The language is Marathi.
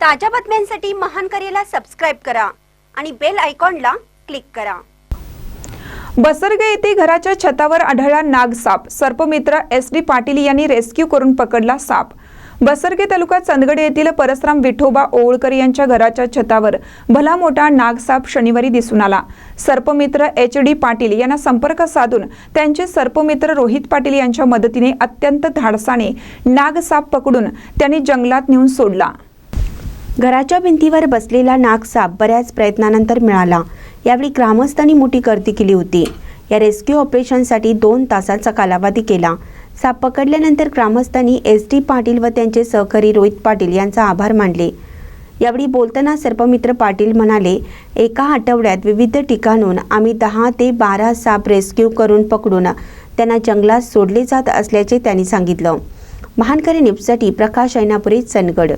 ताज्या बातम्यांसाठी महान करेला सबस्क्राईब करा आणि बेल आयकॉनला क्लिक करा. बसरगे येथे घराच्या छतावर आढळला नागसाप सर्पमित्र एस डी पाटील यांनी रेस्क्यू करून पकडला साप. बसरगे तालुका चंदगड येथील परसराम विठोबा ओवळकर यांच्या घराच्या छतावर भला मोठा नागसाप शनिवारी दिसून आला. सर्पमित्र एच डी पाटील यांना संपर्क साधून त्यांचे सर्पमित्र रोहित पाटील यांच्या मदतीने अत्यंत धाडसाने नागसाप पकडून त्यांनी जंगलात नेऊन सोडला. घराच्या भिंतीवर बसलेला नागसाप बऱ्याच प्रयत्नानंतर मिळाला. यावेळी ग्रामस्थांनी मोठी गर्दी केली होती. या रेस्क्यू ऑपरेशनसाठी दोन तासाचा कालावधी केला. साप पकडल्यानंतर ग्रामस्थांनी एस डी पाटील व त्यांचे सहकारी रोहित पाटील यांचा आभार मानले. यावेळी बोलताना सर्पमित्र पाटील म्हणाले एका आठवड्यात विविध ठिकाणून आम्ही दहा ते बारा साप रेस्क्यू करून पकडून त्यांना जंगलात सोडले जात असल्याचे त्यांनी सांगितलं. महानकरी न्यूजसाठी प्रकाश ऐनापुरी चंदगड.